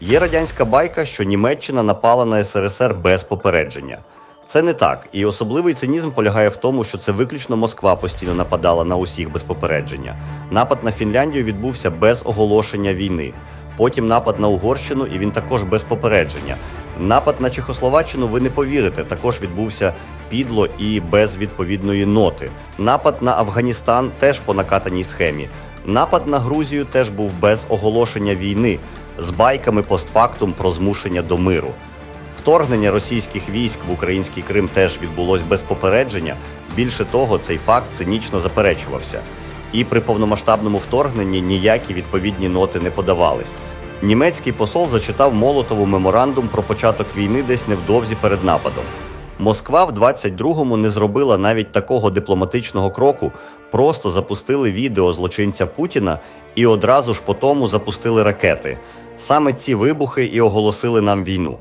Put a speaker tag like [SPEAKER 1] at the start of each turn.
[SPEAKER 1] Є радянська байка, що Німеччина напала на СРСР без попередження. Це не так, і особливий цинізм полягає в тому, що це виключно Москва постійно нападала на усіх без попередження. Напад на Фінляндію відбувся без оголошення війни. Потім напад на Угорщину, і він також без попередження. Напад на Чехословаччину, ви не повірите, також відбувся підло і без відповідної ноти. Напад на Афганістан теж по накатаній схемі. Напад на Грузію теж був без оголошення війни, з байками постфактум про змушення до миру. Вторгнення російських військ в український Крим теж відбулось без попередження. Більше того, цей факт цинічно заперечувався. І при повномасштабному вторгненні ніякі відповідні ноти не подавались. Німецький посол зачитав Молотову меморандум про початок війни десь невдовзі перед нападом. Москва в 22-му не зробила навіть такого дипломатичного кроку, просто запустили відео злочинця Путіна і одразу ж по тому запустили ракети. Саме ці вибухи і оголосили нам війну.